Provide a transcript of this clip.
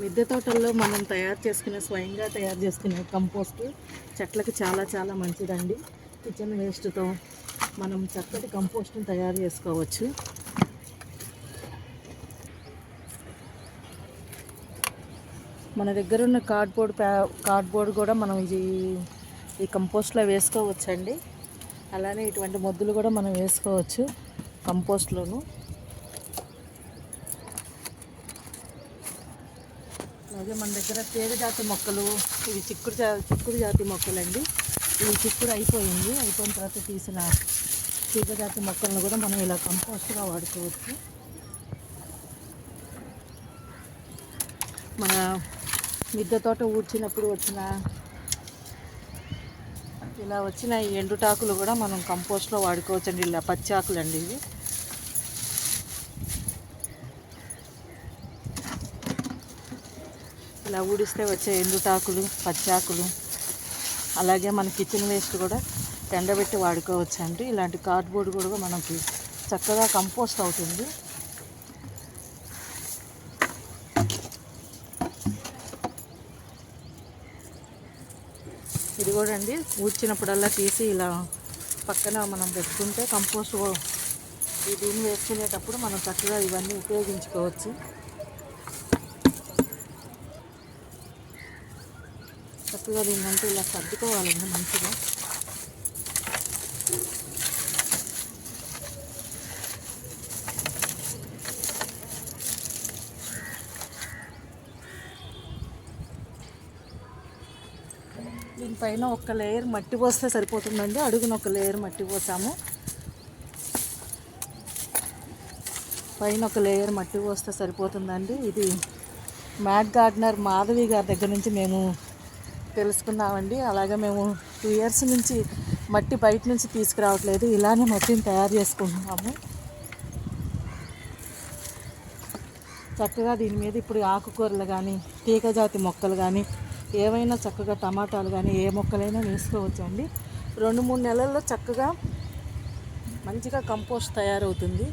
మిద్దె తోటల్లో మనం తయారు చేసుకునే స్వయంగా తయారు చేసుకునే కంపోస్ట్ చెట్లకు చాలా చాలా మంచిదండి. కిచెన్ వేస్ట్తో మనం చక్కటి కంపోస్ట్ని తయారు చేసుకోవచ్చు. మన దగ్గర ఉన్న కార్డ్బోర్డ్ ప్యా కార్డ్బోర్డ్ కూడా మనం ఇది ఈ కంపోస్ట్లో వేసుకోవచ్చండి. అలానే ఇటువంటి మొద్దులు కూడా మనం వేసుకోవచ్చు కంపోస్ట్లోను. అలాగే మన దగ్గర తీగ జాతి మొక్కలు ఇవి చిక్కుడు జా చిక్కుడు జాతి మొక్కలండి. ఇవి చిక్కుడు అయిపోయింది. అయిపోయిన తర్వాత తీసిన తీగ జాతి మొక్కలను కూడా మనం ఇలా కంపోస్ట్గా వాడుకోవచ్చు. మన మిద్దె తోట ఊడ్చినప్పుడు వచ్చిన ఇలా వచ్చిన ఎండుటాకులు కూడా మనం కంపోస్ట్లో వాడుకోవచ్చండి. ఇలా పచ్చి ఆకులు అండి ఇవి. ఇలా ఊడిస్తే వచ్చే ఎండుటాకులు పచ్చాకులు అలాగే మన కిచెన్ వేస్ట్ కూడా ఎండబెట్టి వాడుకోవచ్చు అండి ఇలాంటి కార్డ్బోర్డ్ కూడా మనకి చక్కగా కంపోస్ట్ అవుతుంది. ఇది కూడా అండి ఊడ్చినప్పుడల్లా తీసి ఇలా పక్కన మనం పెట్టుకుంటే కంపోస్ట్ ఈ దీన్ని వేసుకునేటప్పుడు మనం చక్కగా ఇవన్నీ ఉపయోగించుకోవచ్చు. చక్కగా దీన్నంటే ఇలా సర్దుకోవాలండి మంచిగా. దీనిపైన ఒక లేయర్ మట్టి పోస్తే సరిపోతుందండి. అడుగున ఒక లేయర్ మట్టి పోసాము. పైన ఒక లేయర్ మట్టి పోస్తే సరిపోతుందండి. ఇది మ్యాట్ గార్డెనర్ మాధవి గారి దగ్గర నుంచి మేము తెలుసుకున్నామండి అలాగే మేము టూ ఇయర్స్ నుంచి మట్టి బయట నుంచి తీసుకురావట్లేదు. ఇలానే మట్టిని తయారు చేసుకుంటున్నాము. చక్కగా దీని మీద ఇప్పుడు ఆకుకూరలు కానీ తీగజాతి మొక్కలు కానీ ఏవైనా చక్కగా టమాటాలు కానీ ఏ మొక్కలైనా వేసుకోవచ్చు అండి రెండు మూడు నెలల్లో చక్కగా మంచిగా కంపోస్ట్ తయారవుతుంది.